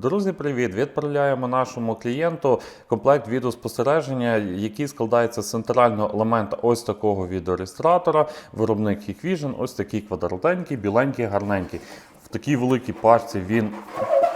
Друзі, привіт! Відправляємо нашому клієнту комплект відеоспостереження, який складається з центрального елемента ось такого відеореєстратора. Виробник Hikvision, ось такий квадратенький, біленький, гарненький. В такій великій пачці він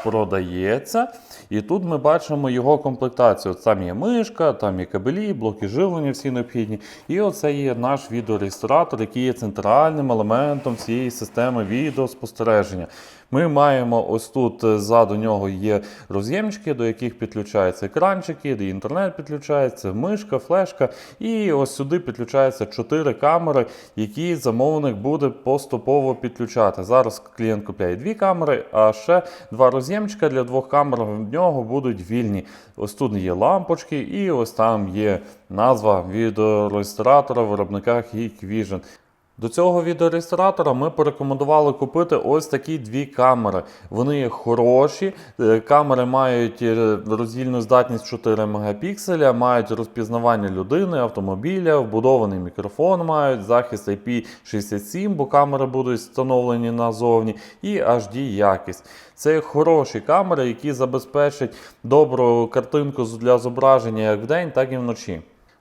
продається. І тут ми бачимо його комплектацію. Там є мишка, там є кабелі, блоки живлення всі необхідні. І оце є наш відеореєстратор, який є центральним елементом цієї системи відеоспостереження. Ми маємо ось тут е, ззаду нього є роз'ємчики, до яких підключаються екранчики, де інтернет підключається, мишка, флешка. І ось сюди підключаються чотири камери, які замовник буде поступово підключати. Зараз клієнт купляє дві камери, а ще два роз'ємчика для двох камер в нього будуть вільні. Ось тут є лампочки, і ось там є назва відеореєстратора виробника Hikvision. До цього відеореєстратора ми порекомендували купити ось такі дві камери. Вони хороші. е, Камери мають е, роздільну здатність 4 мегапікселя, мають розпізнавання людини, автомобіля, вбудований мікрофон мають, захист IP67, бо камери будуть встановлені назовні, і HD якість. Це хороші камери, які забезпечать добру картинку для зображення як вдень, так і вночі.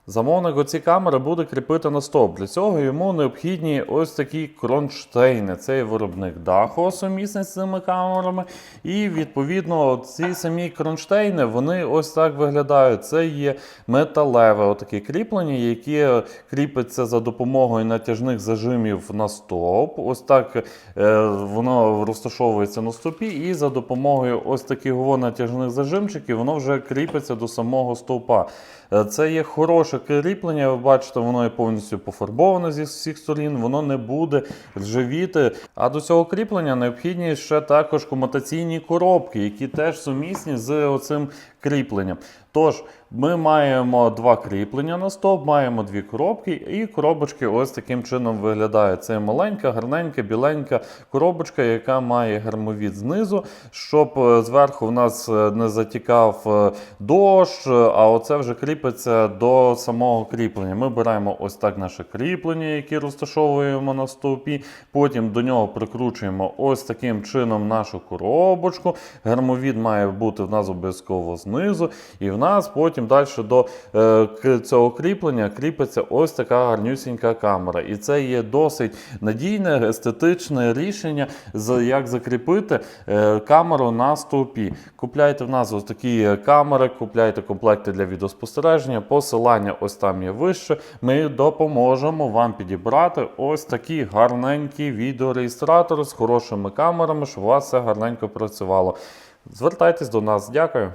Замовник оці камери буде кріпити на стовп. Для цього йому необхідні ось такі кронштейни. Це є виробник даху сумісний з цими камерами. І відповідно ці самі кронштейни вони ось так виглядають. Це є металеве отаке кріплення, яке кріпиться за допомогою натяжних зажимів на стовп. Ось так е, воно розташовується на стовпі, і за допомогою ось таких натяжних зажимчиків воно вже кріпиться до самого стовпа. Е, Це є хороше кріплення. Ви бачите, воно є повністю пофарбоване зі всіх сторін, воно не буде ржавіти. А до цього кріплення необхідні ще також комутаційні коробки, які теж сумісні з оцим кріпленням. Тож, ми маємо два кріплення на стовп, маємо дві коробки, і коробочки ось таким чином виглядають. Це маленька, гарненька, біленька коробочка, яка має гермовід знизу, щоб е, зверху в нас е, не затікав е, дощ, а оце вже кріпиться до самого кріплення. Ми беремо ось так наше кріплення, яке розташовуємо на стовпі. Потім до нього прикручуємо ось таким чином нашу коробочку. Гермовід має бути в нас обов'язково знизу. І в нас потім далі до е, цього кріплення кріпиться ось така гарнюсінька камера. І це є досить надійне, естетичне рішення, як закріпити е, камеру на стовпі. Купляйте в нас ось такі камери, купляйте комплекти для відеоспостереження. Посилання ось там є вище. Ми допоможемо вам підібрати ось такі гарненькі відеореєстратори з хорошими камерами, щоб у вас все гарненько працювало. Звертайтесь до нас, дякую.